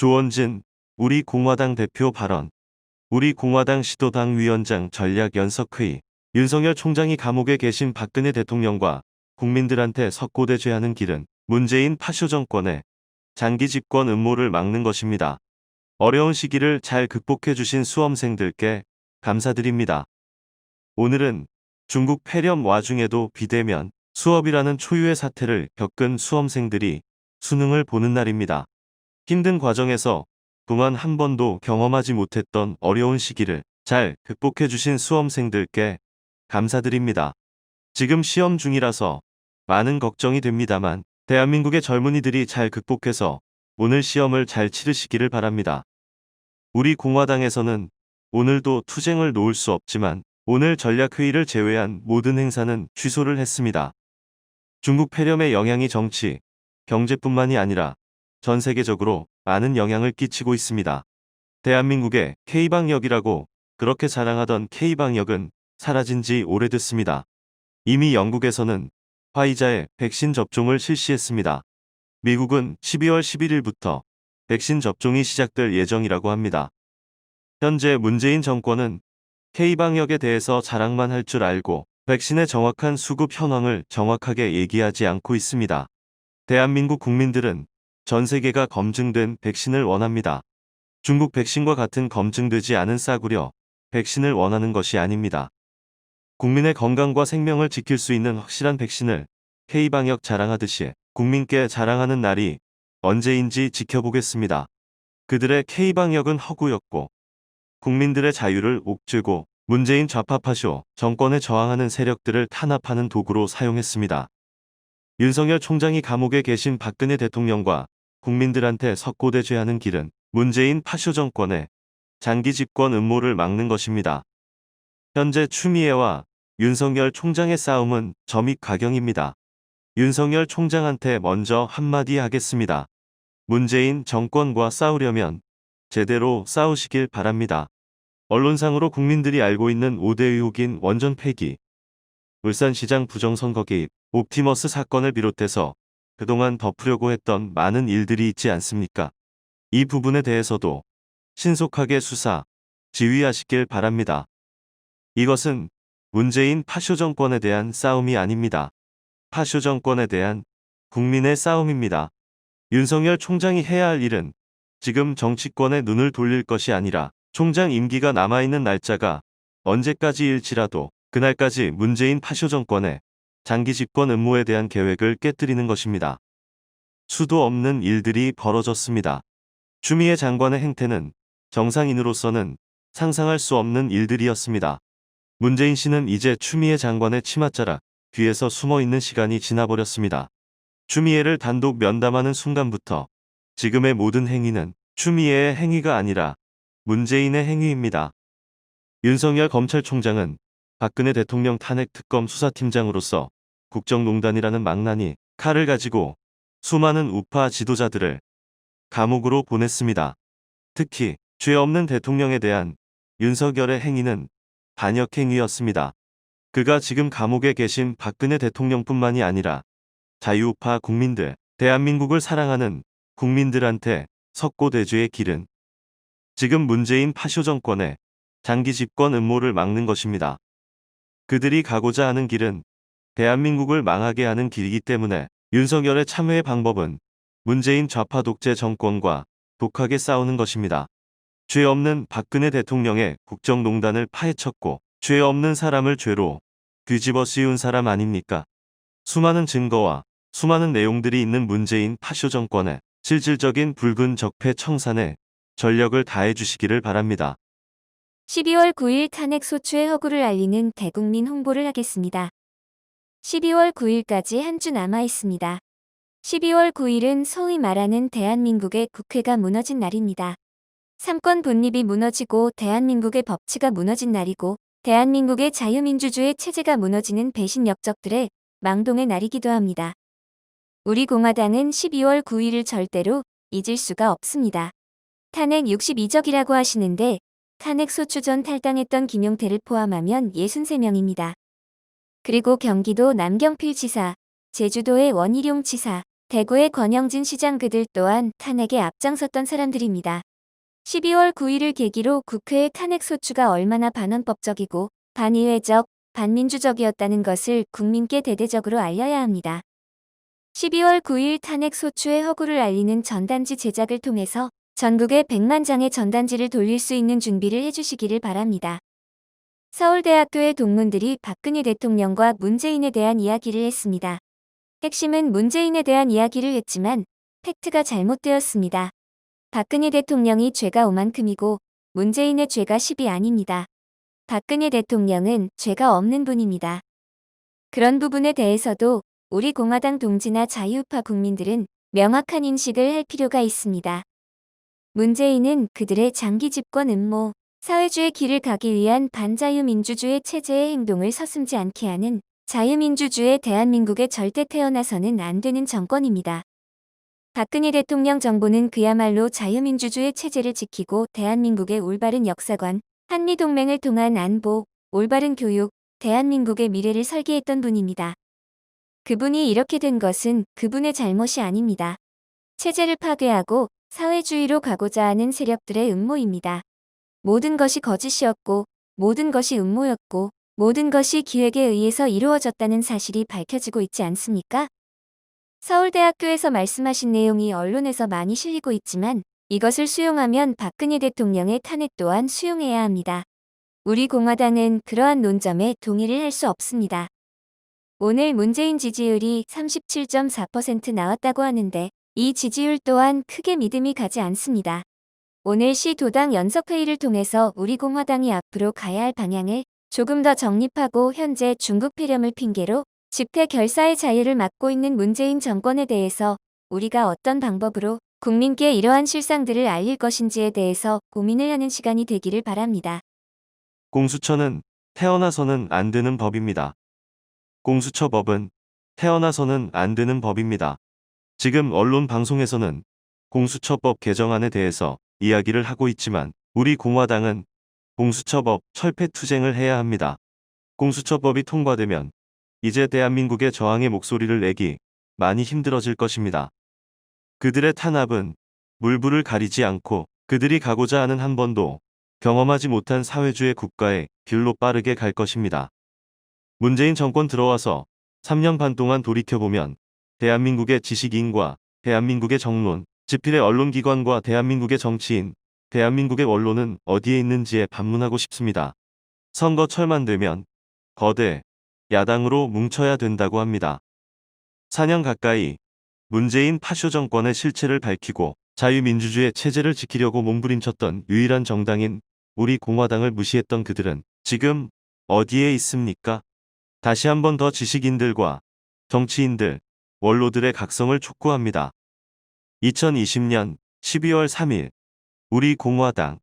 조원진 우리 공화당 대표 발언 우리 공화당 시도당 위원장 전략 연석회의 윤석열 총장이 감옥에 계신 박근혜 대통령과 국민들한테 석고대 죄하는 길은 문재인 파쇼 정권의 장기 집권 음모를 막는 것입니다. 어려운 시기를 잘 극복해 주신 수험생들께 감사드립니다. 오늘은 중국 폐렴 와중에도 비대면 수업이라는 초유의 사태를 겪은 수험생들이 수능을 보는 날입니다. 힘든 과정에서 그만 한 번도 경험하지 못했던 어려운 시기를 잘 극복해 주신 수험생들께 감사드립니다. 지금 시험 중이라서 많은 걱정이 됩니다만 대한민국의 젊은이들이 잘 극복해서 오늘 시험을 잘 치르시기를 바랍니다. 우리 공화당에서는 오늘도 투쟁을 놓을 수 없지만 오늘 전략회의를 제외한 모든 행사는 취소를 했습니다. 중국 폐렴의 영향이 정치, 경제뿐만이 아니라 전 세계적으로 많은 영향을 끼치고 있습니다. 대한민국의 K방역이라고 그렇게 자랑하던 K방역은 사라진 지 오래됐습니다. 이미 영국에서는 화이자의 백신 접종을 실시했습니다. 미국은 12월 11일부터 백신 접종이 시작될 예정이라고 합니다. 현재 문재인 정권은 K방역에 대해서 자랑만 할 줄 알고 백신의 정확한 수급 현황을 정확하게 얘기하지 않고 있습니다. 대한민국 국민들은 전 세계가 검증된 백신을 원합니다. 중국 백신과 같은 검증되지 않은 싸구려 백신을 원하는 것이 아닙니다. 국민의 건강과 생명을 지킬 수 있는 확실한 백신을 K방역 자랑하듯이 국민께 자랑하는 날이 언제인지 지켜보겠습니다. 그들의 K방역은 허구였고 국민들의 자유를 옥죄고 문재인 좌파파쇼 정권에 저항하는 세력들을 탄압하는 도구로 사용했습니다. 윤석열 총장이 감옥에 계신 박근혜 대통령과 국민들한테 석고대 죄하는 길은 문재인 파쇼 정권의 장기 집권 음모를 막는 것입니다. 현재 추미애와 윤석열 총장의 싸움은 점입 가경입니다. 윤석열 총장한테 먼저 한마디 하겠습니다. 문재인 정권과 싸우려면 제대로 싸우시길 바랍니다. 언론상으로 국민들이 알고 있는 5대 의혹인 원전 폐기, 울산시장 부정선거 개입, 옵티머스 사건을 비롯해서 그동안 덮으려고 했던 많은 일들이 있지 않습니까? 이 부분에 대해서도 신속하게 수사, 지휘하시길 바랍니다. 이것은 문재인 파쇼 정권에 대한 싸움이 아닙니다. 파쇼 정권에 대한 국민의 싸움입니다. 윤석열 총장이 해야 할 일은 지금 정치권에 눈을 돌릴 것이 아니라 총장 임기가 남아있는 날짜가 언제까지일지라도 그날까지 문재인 파쇼 정권의 장기 집권 음모에 대한 계획을 깨뜨리는 것입니다. 수도 없는 일들이 벌어졌습니다. 추미애 장관의 행태는 정상인으로서는 상상할 수 없는 일들이었습니다. 문재인 씨는 이제 추미애 장관의 치맛자락 뒤에서 숨어 있는 시간이 지나버렸습니다. 추미애를 단독 면담하는 순간부터 지금의 모든 행위는 추미애의 행위가 아니라 문재인의 행위입니다. 윤석열 검찰총장은 박근혜 대통령 탄핵 특검 수사팀장으로서 국정농단이라는 망나니 칼을 가지고 수많은 우파 지도자들을 감옥으로 보냈습니다. 특히 죄 없는 대통령에 대한 윤석열의 행위는 반역행위였습니다. 그가 지금 감옥에 계신 박근혜 대통령뿐만이 아니라 자유우파 국민들, 대한민국을 사랑하는 국민들한테 석고 대죄의 길은 지금 문재인 파쇼 정권의 장기 집권 음모를 막는 것입니다. 그들이 가고자 하는 길은 대한민국을 망하게 하는 길이기 때문에 윤석열의 참회의 방법은 문재인 좌파 독재 정권과 독하게 싸우는 것입니다. 죄 없는 박근혜 대통령의 국정농단을 파헤쳤고 죄 없는 사람을 죄로 뒤집어 씌운 사람 아닙니까? 수많은 증거와 수많은 내용들이 있는 문재인 파쇼 정권의 실질적인 붉은 적폐 청산에 전력을 다해 주시기를 바랍니다. 12월 9일 탄핵 소추의 허구를 알리는 대국민 홍보를 하겠습니다. 12월 9일까지 한 주 남아 있습니다. 12월 9일은 소위 말하는 대한민국의 국회가 무너진 날입니다. 삼권 분립이 무너지고 대한민국의 법치가 무너진 날이고 대한민국의 자유민주주의 체제가 무너지는 배신 역적들의 망동의 날이기도 합니다. 우리 공화당은 12월 9일을 절대로 잊을 수가 없습니다. 탄핵 62적이라고 하시는데 탄핵 소추 전 탈당했던 김용태를 포함하면 63명입니다. 그리고 경기도 남경필 지사, 제주도의 원희룡 지사, 대구의 권영진 시장 그들 또한 탄핵에 앞장섰던 사람들입니다. 12월 9일을 계기로 국회의 탄핵 소추가 얼마나 반헌법적이고 반의회적, 반민주적이었다는 것을 국민께 대대적으로 알려야 합니다. 12월 9일 탄핵 소추의 허구를 알리는 전단지 제작을 통해서 전국에 100만 장의 전단지를 돌릴 수 있는 준비를 해주시기를 바랍니다. 서울대학교의 동문들이 박근혜 대통령과 문재인에 대한 이야기를 했습니다. 핵심은 문재인에 대한 이야기를 했지만 팩트가 잘못되었습니다. 박근혜 대통령이 죄가 5만큼이고 문재인의 죄가 10이 아닙니다. 박근혜 대통령은 죄가 없는 분입니다. 그런 부분에 대해서도 우리 공화당 동지나 자유우파 국민들은 명확한 인식을 할 필요가 있습니다. 문재인은 그들의 장기 집권 음모, 사회주의 길을 가기 위한 반자유민주주의 체제의 행동을 서슴지 않게 하는 자유민주주의 대한민국에 절대 태어나서는 안 되는 정권입니다. 박근혜 대통령 정부는 그야말로 자유민주주의 체제를 지키고 대한민국의 올바른 역사관, 한미동맹을 통한 안보, 올바른 교육, 대한민국의 미래를 설계했던 분입니다. 그분이 이렇게 된 것은 그분의 잘못이 아닙니다. 체제를 파괴하고 사회주의로 가고자 하는 세력들의 음모입니다. 모든 것이 거짓이었고, 모든 것이 음모였고, 모든 것이 기획에 의해서 이루어졌다는 사실이 밝혀지고 있지 않습니까? 서울대학교에서 말씀하신 내용이 언론에서 많이 실리고 있지만 이것을 수용하면 박근혜 대통령의 탄핵 또한 수용해야 합니다. 우리 공화당은 그러한 논점에 동의를 할 수 없습니다. 오늘 문재인 지지율이 37.4% 나왔다고 하는데 이 지지율 또한 크게 믿음이 가지 않습니다. 오늘 시 도당 연석회의를 통해서 우리 공화당이 앞으로 가야 할 방향을 조금 더 정립하고 현재 중국 폐렴을 핑계로 집회 결사의 자유를 막고 있는 문재인 정권에 대해서 우리가 어떤 방법으로 국민께 이러한 실상들을 알릴 것인지에 대해서 고민을 하는 시간이 되기를 바랍니다. 공수처는 태어나서는 안 되는 법입니다. 공수처법은 태어나서는 안 되는 법입니다. 지금 언론 방송에서는 공수처법 개정안에 대해서 이야기를 하고 있지만 우리 공화당은 공수처법 철폐 투쟁을 해야 합니다. 공수처법이 통과되면 이제 대한민국의 저항의 목소리를 내기 많이 힘들어질 것입니다. 그들의 탄압은 물불을 가리지 않고 그들이 가고자 하는 한 번도 경험하지 못한 사회주의 국가의 길로 빠르게 갈 것입니다. 문재인 정권 들어와서 3년 반 동안 돌이켜보면 대한민국의 지식인과 대한민국의 정론, 지필의 언론기관과 대한민국의 정치인, 대한민국의 언론은 어디에 있는지에 반문하고 싶습니다. 선거철만 되면 거대 야당으로 뭉쳐야 된다고 합니다. 4년 가까이 문재인 파쇼 정권의 실체를 밝히고 자유민주주의 체제를 지키려고 몸부림쳤던 유일한 정당인 우리 공화당을 무시했던 그들은 지금 어디에 있습니까? 다시 한번 더 지식인들과 정치인들, 원로들의 각성을 촉구합니다. 2020년 12월 3일 우리 공화당